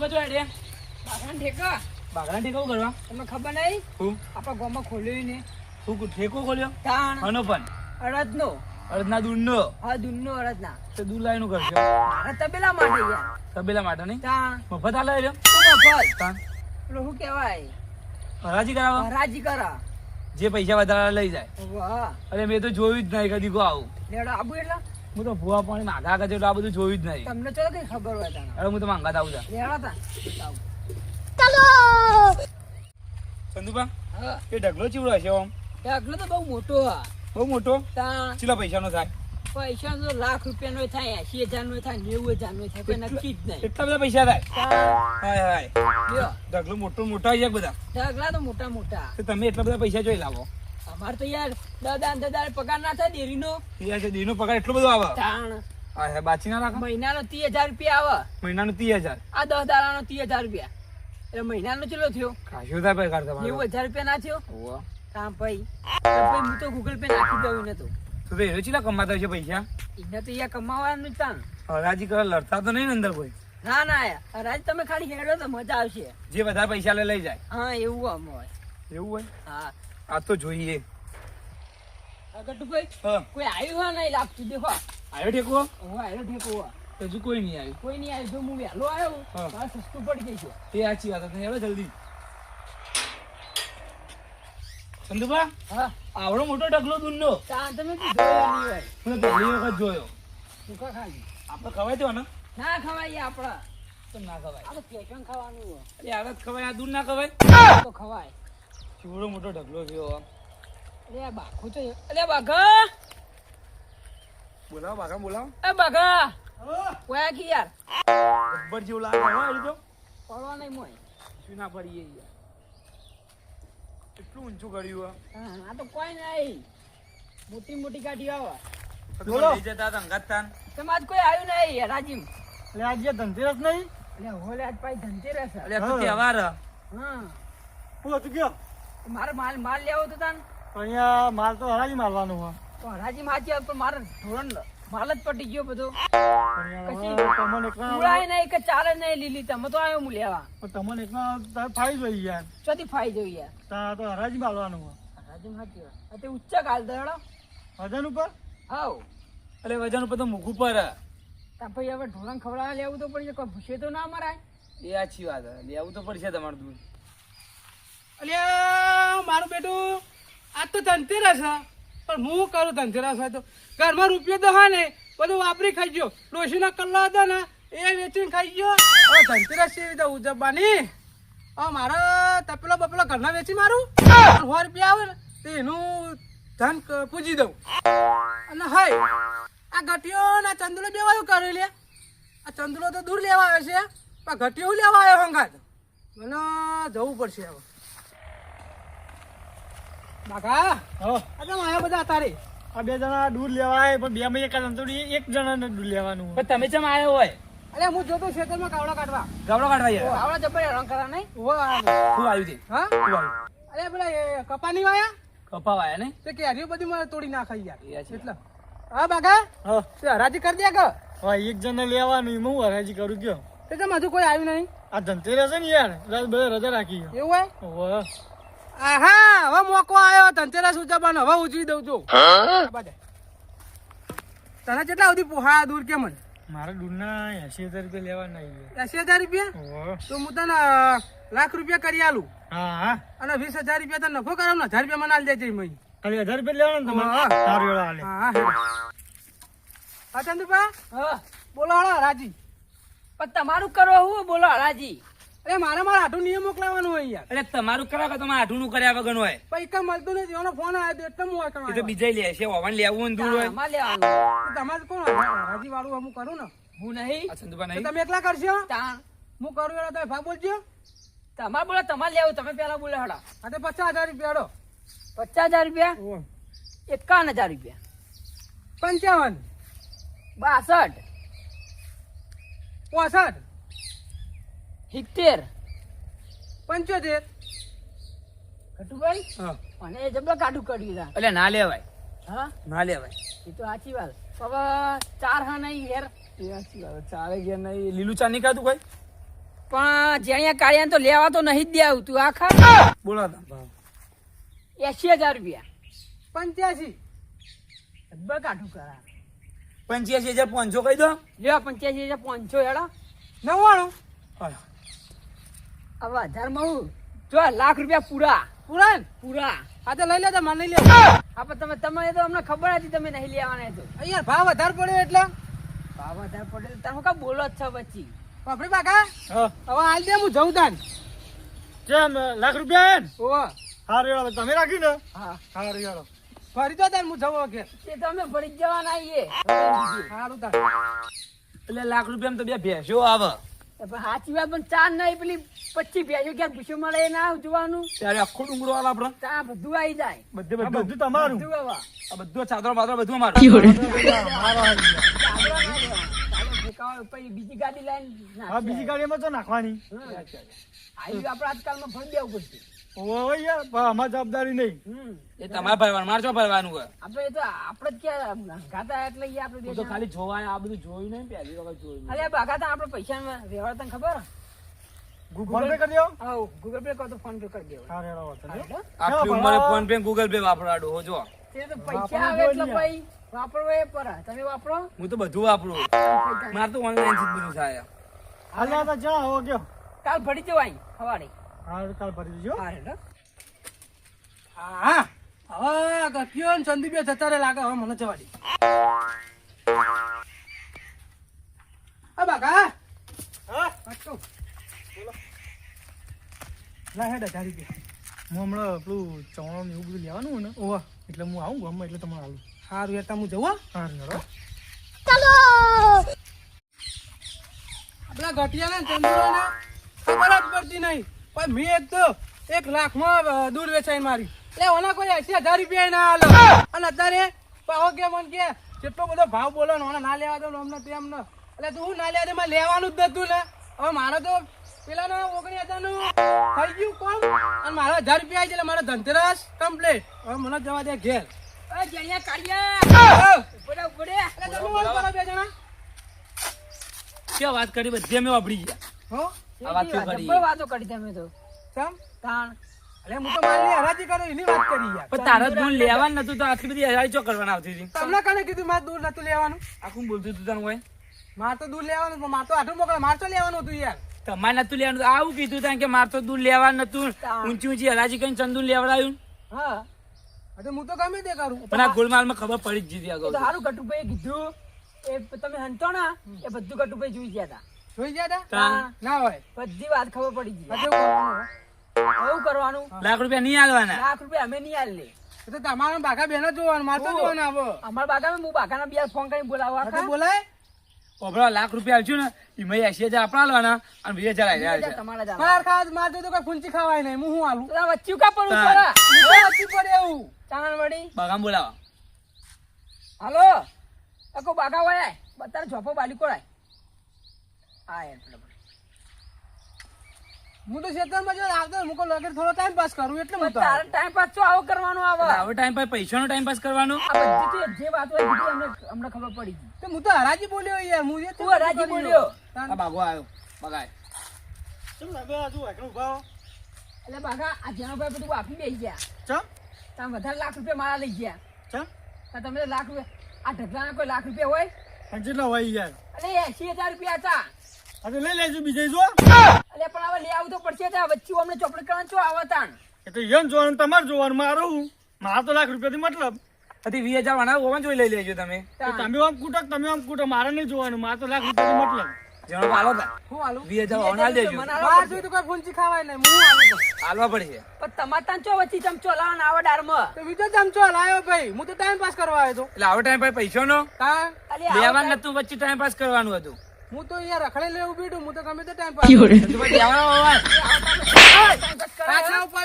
બાજુ આડે બાગડા ઠેકા? બાગડા ઠેકો કરવા? તમને ખબર નહીં હું? આપણા ગામમાં ખોલ્યું ને હું ઠેકો ખોલ્યો? તાણ. હનો પણ. અડદનો. અડદના દૂધનો? હા દૂધનો અડદના. તો દૂધ લાવીનું કરશો? મારા તબેલા માટે યાર. તબેલા માટે નહીં? તાણ. મફત આલે લઈ મફત? પેલું શું કહેવાય? હરાજી કરાવો. હરાજી કરા. જે પૈસા વધારે લઈ જાય. અરે મેં તો જોયું જ નહીં કદી કો આવું. આબુ એટલે. હું તો ભૂવા પાણી માંગા કરજો એટલે આ બધું જોયું જ નહીં. તમને ચલો કઈ ખબર હોય તને. અરે હું તો માંગા આવું જા. લેવડો તા. ચંદુબા હા. એ ઢગલો ચીવડો હશે ઓમ? ઢગલો તો બહુ મોટો હા. બહુ મોટો? તાણ ચીલા પૈસાનો થાય? પૈસા તો લાખ રૂપિયા નો થાય એસી હજાર નો થાય નેવું હજાર નો થાય નક્કી જ નહીં. એટલા બધા પૈસા થાય? હાય હાય. ઢગલો મોટો મોટા છે બધા? ઢગલા તો મોટા મોટા. તમે એટલા બધા પૈસા જોઈ લાવો. અમારે તો યાર દાદા દાદા પગાર ના થાય છે પગાર એટલો બધો આવે? તાણ. હા બાચી ના રાખો? મહિનાનો ત્રીસ હજાર રૂપિયા આવે. મહિનાનું ત્રીસ આ દસ દાડાનો ત્રીસ રૂપિયા. એટલે મહિનાનો ચેલો થયો? ખાસો થાય પગાર તમારો? નેવું રૂપિયા ના થયો? ઓહો. કામ ભાઈ. ભાઈ હું તો ગૂગલ પે નાખી દઉં ને તો. તો તો એનો ચીલા કમાતા હશે પૈસા? એને તો કમાવાનું જ હરાજી કરે લડતા તો નહીં ને અંદર કોઈ? ના ના યાર. હરાજી તમે ખાલી હેડો તો મજા આવશે. જે વધારે પૈસા લઈ જાય. હા એવું આમ હોય. એવું હોય? હા. આ તો જોઈએ. ગટુભાઈ કોઈ આવ્યું હોય નહીં લાગતું દેખો. આવ્યો ઠેકો? હું આવ્યો ઠેકો. હજુ કોઈ નહીં આવ્યું. કોઈ નહીં આવ્યું. હું વહેલો આવ્યો મારે સસ્તું પડી જશે એ સાચી વાત હતી હેલો જલ્દી. ચંદુબા હા. આવડો મોટો ઢગલો દૂધનો. તમે મેં પહેલી વખત જોયો. સૂકા ખાલી. આપણે ખવાય તો ને ના ખવાય આપડા તો ના ખવાય. આ તો ખાવાનું અરે ખવાય આ દૂધ ના ખવાય. તો ખવાય. કેવડો મોટો ઢગલો થયો. અરે આ બાખો તો અરે બાઘા બોલાવો બાકા બોલાવો. એ બાઘા કોયા કી યાર. ગબ્બર જેવું લાગે હો એ તો પડવા નહીં મોય. શું ના પડીએ યાર. કેટલું ઊંચું કર્યું હા. આ તો કોઈ નહીં. મોટી મોટી ગાડી આવે. બોલો. લઈ જતા હતા અંગાત તમાજ કોઈ આવ્યું નહીં રાજીમ એટલે આજે ધનતેરસ નહીં? એટલે હોલે આજ પાછી ધનતેરસ એટલે અરે આ તો હા. તહેવાર તું ગયો. મારે માલ માલ લેવો તો તાન. અહીંયા માલ તો હરાજી મારવાનું હોય. તો હરાજી માજી પણ મારે ધોરણ માલ જ પટી ગયો બધો. ઉડાય નહીં કે ચાલે નહીં લીલી તમે તો આવ્યો હું લેવા. પણ તમને એકલા ફાઈ જોઈ યાર. ચોથી ફાઈ જોઈ યાર. તાર તો હરાજી મારવાનું હોય. હરાજી માજી તે ઉચ્ચ કાલ તો વજન ઉપર? હાવ અરે વજન ઉપર તો મૂકવું ઉપર. તા પછી હવે ઢોરણ ખવડાવવા લેવું તો પડશે કોઈ ભૂસે તો ના મરાય. એ સાચી વાત લેવું તો પડશે તમારું દૂધ અલ્યા મારું બેટું, આ તો ધનતેરસ પણ હું કરું ધનતેરસ હોય તો? ઘરમાં રૂપિયો તો હા ને, બધું વાપરી ખાઈ ગયો. ડોશીના કલ્લો હતા ને, એ વેચીને ખાઈ ગયો. હવે ધનતેરસ કેવી રીતે ઉજવવાની? હવે મારે તપેલો બપેલો ઘરના વેચી મારું? સો રૂપિયા આવે ને, તો એનું ધન પૂજી દઉં. અને હાય આ ઘટીઓ ને ચંદુલો બેવાયું કર્યું લે આ ચંદુલો તો દૂર લેવા આવે છે. પણ ઘટીઓ લેવા આવ્યો હંગાત? મને જવું પડશે હવે. બાકા હો. આજે બધા તારે આ બે જણા દૂધ લેવા પણ બે માં એક અંતરી એક જણાને દૂધ લેવાનું પણ તમે ચમ આવ્યો હોય. અરે હું જોતો ખેતરમાં કાવડા કાઢવા. ગાબડો કાઢવા યાર આવડા જબર હેરાન કરા નહીં. ઊભો આ. આવ્યું તે? હા? શું આવ્યું. અરે પેલા કપાની વાયા? કપાવા આયા ને તે કેરીઓ બધી મને તોડી નાખાઈ યાર. છે. એટલે. હા બાકા હા. હરાજી કરી દે કે? હા એક જણને લેવાનું હું હરાજી કરું કયો? તે હજુ કોઈ આવ્યું નહીં. આ ધનતેરસ છે ને યાર બધા રજા રાખી એવું હોય? હવે મોકો આવ્યો ધનતેરસ ઉજવવાનો હવે ઉજવી દઉં છું. તને કેટલા સુધી પોહા દૂર કેમ જ મારા દૂધના એસી હજાર રૂપિયા લેવાના એસી હજાર રૂપિયા? તો હું તને લાખ રૂપિયા કરી આલું. હા હા. અને વીસ હજાર રૂપિયા તને નફો કરાવ ને હજાર રૂપિયા મને આલી દેજે મહી ખાલી હજાર રૂપિયા લેવાના. તમારે? સારું વેળા હાલે. હા હા. હા ચંદુભા? હા. બોલો હાલો રાજી. પણ તમારું કરો હું બોલો હરાજી અરે મારે મારા આઠું નિયમ મોકલાવાનું હોય યાર. એટલે તમારું કરાવે તમારે આઠું નું કર્યા વગર હોય? પૈસા મળતું નથી એનો ફોન આવ્યો એટલે હું આ કરવા તો બીજા લે છે ઓવન લેવું હોય દૂર હોય. માં લેવાનું. તમારે કોણ હાજી વાળું હું કરું ને? હું નહીં. આ ચંદુબા નહીં. તમે એકલા કરશો? હું કરું એટલે તમે ભાગ બોલજો. તમારે બોલો તમારે લેવું તમે પેલા બોલે હડા. હા તો પચાસ હજાર રૂપિયા હડો. પચાસ હજાર રૂપિયા? એકાવન હજાર રૂપિયા. પંચાવન. બાસઠ. પોસઠ. સિત્તેર. પંચોતેર. કટુભાઈ? હા. અને એ જબલા કાઢું કર્યું તા એટલે ના લેવાય. હા? ના લેવાય. એ તો સાચી વાત. હવે ચાર હા નહીં ઘેર એ સાચી વાત. ચારે ઘેર નહીં. લીલું ચા નહીં ખાતું કોઈ? પણ જ્યાં કાળિયા તો લેવા તો નહીં જ દે તું આખા બોલો એસી હજાર રૂપિયા. પંચ્યાસી. જબલા કાઢું કરા. પંચ્યાસી હજાર પાંચસો કહી દો. લેવા પંચ્યાસી હજાર પાંચસો હેડો. નવ્વાણું. હવે હજારમાં હું જો લાખ રૂપિયા પૂરા. પૂરા? પૂરા. આ તો લઈ લેતા મને લઈ લેવું હા. પણ તમે તમને તો અમને ખબર હતી તમે નહીં લેવાના તો. અહીંયા ભાવ વધારે પડ્યો એટલે. ભાવ વધારે પડ્યો તમે કા બોલો જ છો પછી બાપરે બાકા હવે હાલ દે હું જઉં તાન. કેમ લાખ રૂપિયા હે ઓ ઓહો. હા રેવાડો તમે રાખ્યું ને. હા. હા રેવાડો ફરી તો તાન હું જવો કે તે તમે ભરી જવાના આઈએ સારું તાન. એટલે લાખ રૂપિયા તો બે ભેંસો આવે. સાચી વાત પણ ચાર નહીં પેલી પચી ભેજો ક્યાં ભૂસો મળે એ ના જોવાનું. ત્યારે આખો ડુંગરો આવે આપણે. ત્યાં બધું આવી જાય. બધે બધું. તમારું. બધું આ બધું ચાદરો બાદરો બધું અમારું. બીજી ગાડી લઈને બીજી બીજી ગાડીમાં તો નાખવાની. આવી આપણે આજકાલમાં ભરી દેવું પડશે. અમારી જવાબદારી નહીં. એ તમારે ભરવાનું મારે શું ભરવાનું હોય? આપણે એ તો આપણે જ ક્યાં ગાતા એટલે ઈ આપણે તો ખાલી જોવાય આ બધું જોયું નહીં પહેલી વખત જોયું અરે બાગાતા આપણે પૈસા વ્યવહાર તને ખબર? ફોન પે કરી દો. હા ગૂગલ પે કરો તો ફોન પે કરી હા રેડો ઉંમરે ફોન પે ગૂગલ પે વાપરાડો હો જો. તે તો પૈસા આવે એટલે ભાઈ વાપરવો એ પર. તમે વાપરો? હું તો બધું વાપરું. મારે તો ઓનલાઈન જ બધું થાય. હાલ તો જા હો ગયો. કાલ ભરી જવાય સવારે. હા કાલ ભરી દેજો. હા રેડો હા હવે ગઠિયો ને સંદીપે જતા લાગે હવે મને જવા દે. આ બાકા. હા. પાટકો લા હેડ હું હમણાં પેલું ચવાણું એવું બધું લેવાનું હોય ને ઓહો. એટલે હું આવું ગામમાં એટલે તમારે આવું સારું યાર હું જવું સારું હા. રેડો આપણા ઘટિયા ને ચંદ્રોને ખબર જ પડતી નહીં. પણ મેં એક તો એક લાખમાં અ, દૂધ વેચાઈ મારી. એટલે ઓના કોઈ એસી હજાર રૂપિયા ના આલો. અને અત્યારે પાહો કે મન કે જેટલો બધો ભાવ બોલો ને ઓને ના લેવા દો અમને તેમ ન. એટલે તું ના લેવા દે મારે લેવાનું જ નતું ને. હવે મારે તો પેલા નો ઓગણી હજારનું થઈ ગયું કોમ અને મારા હજાર રૂપિયા આવી એટલે મારો ધનતેરસ કમ્પ્લીટ હવે મને જવા દે ઘેર. એ જણિયા કાઢ્યા. ઉપડે ઉપડે એટલે તમે બે જણા. ક્યાં વાત કરી બધી અમે વાપરી ગયા. હો? વાત શું કરી જબ્બર વાતો કરી તમે તો. ચમ તાણ. અરે હું તો મારી હરાજી કરું એની વાત કરી યાર. પણ તારા દૂધ લેવાનું નતું તો આટલી બધી હજારી ચો કરવાના આવતી હતી? તમને કને કીધું મારે દૂર નતું લેવાનું? આખું બોલતું તું તને હોય મારે તો દૂર લેવાનું પણ મારે તો આઠું મોકલે મારે તો લેવાનું હતું યાર. તમારે નતું લેવાનું આવું કીધું તા કે માર તો દૂધ લેવાનું નતું. ઊંચી ઊંચી હરાજી કઈ ચંદુ લેવડાયું. હા. તો હું તો ગમે તે કરું. પણ આ ગોલમાલમાં ખબર પડી જ જીધી આગળ સારું ગટુભાઈ કીધું એ તમે હંતો ના એ બધું ગટુભાઈ જોઈ ગયા હતા. જોઈ ગયા તા? ના હોય. બધી વાત ખબર પડી ગઈ. હજુ કરવાનું એવું કરવાનું? લાખ રૂપિયા નહીં આલવાના. લાખ રૂપિયા અમે નહીં આલે તો તમારા બાકા બેનો જોવાનું મારે તો જોવાનું આવો. અમારા બાકા હું બાકાના બે ફોન કરીને બોલાવવા તો બોલાય. ઓભળા લાખ રૂપિયા આવશું ને. એમાં એસી હજાર આપણા લેવાના અને વીસ હજાર આવી તમારા. માર ખાવા મારે તો કઈ ફૂંચી ખાવાય નહીં. હું શું આલું? તો આ વચ્ચે કા પડું વચ્ચે પડે એવું. ચાણ વળી બાગામ બોલાવા. હાલો. અકો બાગા વાય બતાર ઝોપો બાલી કોળાય. હા એટલે હું તો ખેતરમાં જો આવતો હું કોઈ લગેર થોડો ટાઈમ પાસ કરું એટલે હું તારે ટાઈમ પાસ તો આવો કરવાનો આવે? હવે ટાઈમ પર પૈસાનો ટાઈમ પાસ કરવાનો? આ બધી તો જે વાત હોય બધી અમને અમને ખબર પડી ગઈ. તો હું તો હરાજી બોલ્યો યાર હું એ તું હરાજી બોલ્યો? આ બાગો આવ્યો બગાય. ચમ લાગે આ શું એકલું એટલે બાગા આ જેનાભાઈ બધું આપી બેસી ગયા. ચમ? તમે વધારે લાખ રૂપિયા મારા લઈ ગયા. ચમ? તો તમે તો લાખ રૂપિયા આ ઢગલાના કોઈ લાખ રૂપિયા હોય? અને કેટલા હોય યાર? અરે એસી હજાર રૂપિયા હતા. આ લઈ લેજો બીજે જો. અરે પણ હવે લઈ આવવું તો પડશે ત્યાં વચ્ચે અમને ચોપડી કરવાનું છો આવા તાણ. એ તો એમ જોવાનું તમારે જોવાનું મારું. મારા તો લાખ રૂપિયાથી મતલબ. હતી વીસ હજાર વાળા ઓવન જોઈ લઈ લેજો તમે. તમે આમ કૂટક તમે આમ કૂટો મારે નહીં જોવાનું મારે તો લાખ રૂપિયાથી મતલબ. જણો આલો તા. હું આલું વીસ હજાર દેજો બહાર જોઈ તો કોઈ ફૂંચી ખાવાય નહીં હું આલું તો. પડશે. પણ તમારે ત્યાં ચો વચ્ચે ચમચો લાવવાનો આવા ડારમાં તો બીજો ચમચો લાયો ભાઈ. હું તો ટાઈમ પાસ કરવા આવ્યો હતો એટલે આવો ટાઈમ પર પૈસાનો નો. અલે આવો લેવાનું નતું વચ્ચે ટાઈમ પાસ કરવાનું હતું. હું તો યાર રખડે લેવું બીડું હું તો ગમે તે ટાઈમ પાસ તો પછી હા?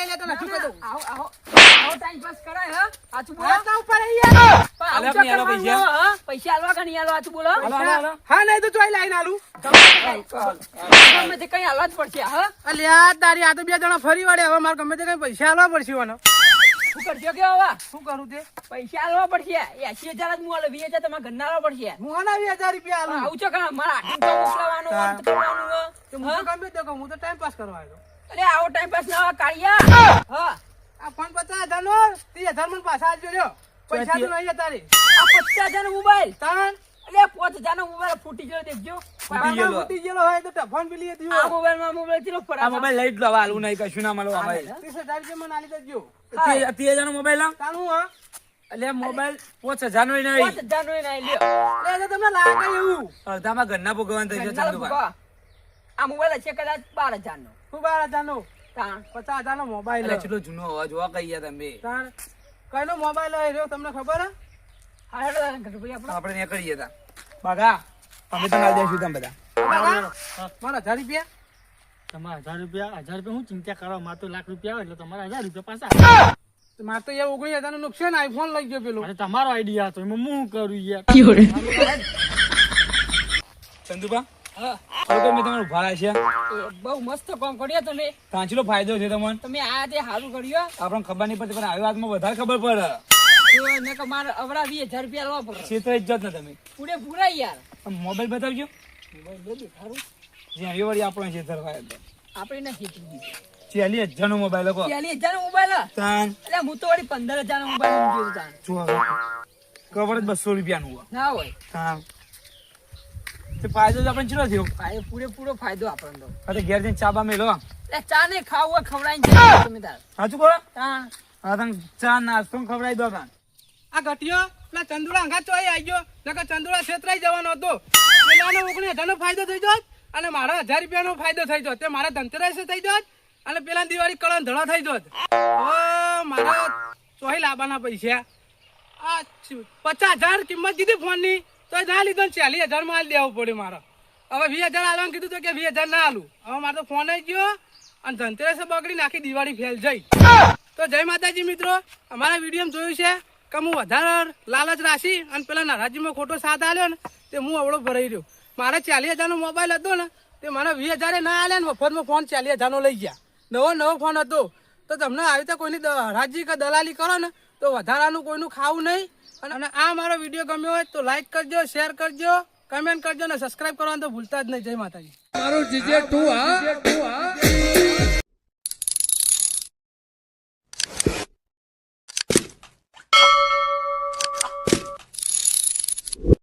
લે તો નથી ના, કદું આવો આવો આવો ટાઈમ પાસ કરાય હા. સાચું બોલો. પાછા ઉપાડી યાર પૈસા? પૈસા આલવા કણી નહીં આલવા સાચું બોલો. હા નહીં તો ચોઈ લાઈન આલું. ગમે તે કઈ આલવા જ પડશે હા. અલ્યા તારી આ તો બે જણા ફરી વળે હવે મારે ગમે તે કઈ પૈસા આલવા પડશે મને શું કરશો કે હવે? શું કરું તે? પૈસા આલવા પડશે. એસી હજાર જ હું આલે વીસ હજાર તમારે ઘરના આલવા પડશે. હું આના વીસ હજાર રૂપિયા આલું. આવું છો કાં મારા આટલું તો મોકલવાનું કરવાનું તો હું તો ગમે હું તો ટાઈમ પાસ કરવા આવ્યો. અરે આવો ટાઈમ પાસ ના કાળિયા. હા. આ ફોન પચાસ હજાર નો ત્રીસ હજાર મને પાછા લ્યો. પૈસા તો નહીં તારે. આ પચાસ હજાર મોબાઈલ તાન અરે પાંચ હજાર નો મોબાઈલ ફૂટી ગયો દેખજો. ફૂટી ગયેલો. હોય તો ટફોન પેલી હતી આ મોબાઈલમાં મોબાઈલ ચેલો આ મોબાઈલ લઈ જ લો હવે નહીં કશું ના મળો હવે ત્રીસ હજાર રૂપિયા મને આલી દેજો. તે તે હજારનો મોબાઈલ હા. એટલે મોબાઈલ પાંચ નહીં. પાંચ હજાર નો ના લ્યો તમને લાગે એવું. અડધામાં ઘરના ભોગવવાનું થઈ ગયો ચંદુભાઈ આ મોબાઈલ છે કદાચ બાર હજાર નો. શું બાર હજાર નો? પચાસ હજાર નો મોબાઈલ. એટલે કેટલો જૂનો અવાજ જોવા કઈ ગયા તમે કઈનો મોબાઈલ હોય રહ્યો તમને ખબર? હે હા હેડો તાણ ગણપતિ આપણો. આપણે ત્યાં કરીએ તા. બાગા અમે તો હાલ દઈશું તમે બધા. મારા હજાર રૂપિયા? તમારા હજાર રૂપિયા હજાર રૂપિયા હું ચિંતા કરો મારે તો લાખ રૂપિયા આવે એટલે તમારા હજાર રૂપિયા પાછા. મારે તો યાર ઓગણી હજારનું નુકસાન આઈફોન લઈ ગયો પેલો. અરે તમારો આઈડિયા હતો એમાં હું કરું યાર? ચંદુભા હા. હવે મેં તમારું ભાડા છે. બઉ બહુ મસ્ત કામ કર્યા તમે. કાંચલો ફાયદો છે તમને. તમે આ જે સારું કર્યો આપણને ખબર નહીં પડતી પણ આવી વાતમાં વધારે ખબર પડે. તો મારે અવરા વીસ હજાર રૂપિયા લાવવા પડે ક્ષેત્ર જ ને તમે. પૂરે પૂરા યાર. મોબાઈલ બતાવજો. જ્યાં આપણો આપણે નથી કીધું મોબાઈલ હજાર નો મોબાઈલ તાન એટલે હું તો વળી પંદર હજાર નો મોબાઈલ જો કવર જ બસો રૂપિયા નું ના હોય. તાન તે ફાયદો તો આપણે ચેટલો થયો? આ પૂરેપૂરો ફાયદો આપણને તો. ઘેર જઈને ચા બા મેલો એટલે ચા ને ખાવું ખવડાવીને તમે તાર. સાચું કહો હા. હા તને ચા નાસ્તો ખવડાવી દો તાન આ ઘટ્યો પેલા ચંદુરા અંગા ચોઈ આવી ગયો નકર ચંદુરા છેતરાઈ જવાનો હતો. પેલાનો ઓગણીસ હજારનો ફાયદો થઈ જોત, અને મારા હજાર રૂપિયાનો ફાયદો થઈ જોત. તે મારા ધનતેરસે થઈ જોત, અને પેલા દિવાળી કળણ ધડો થઈ જોત. ઓ, મારા ચોહી લાવવાના પૈસા. આ પચાસ હજાર કિંમત દીધી ફોનની, તો ના લીધો ને ચાલીસ હજાર માલ દેવો પડ્યો મારે. હવે વીસ હજાર આલવાનું કીધું તો કે વીસ હજાર ના આલું. હવે મારો તો ફોન જ ગયો, અને ધનતેરસે બગડી નાખી દિવાળી ફેલ જઈ તો જય માતાજી મિત્રો, અમારા વીડિયો જોયું છે કે હું વધારે લાલચ રાશી અને પેલા નારાજીમાં ખોટો સાથ આલ્યો ને તે હું અવળો ભરાઈ રહ્યો. મારે ચાલીસ હજારનો મોબાઈલ હતો ને તે મને વીસ હજારે ના આલ્યા ને મફતમાં ફોન ચાલીસ હજારનો લઈ ગયા. નવો નવો ફોન હતો. તો તમને આવી રીતે કોઈની હરાજી કે દલાલી કરો ને તો વધારાનું કોઈનું ખાવું નહીં. અને- અને આ મારો વીડિયો ગમ્યો હોય તો લાઈક કરજો શેર કરજો કમેન્ટ કરજો ને સબસ્ક્રાઇબ કરવાનું તો ભૂલતા જ નહીં. જય માતાજી. મારું જીજે ટુ હા?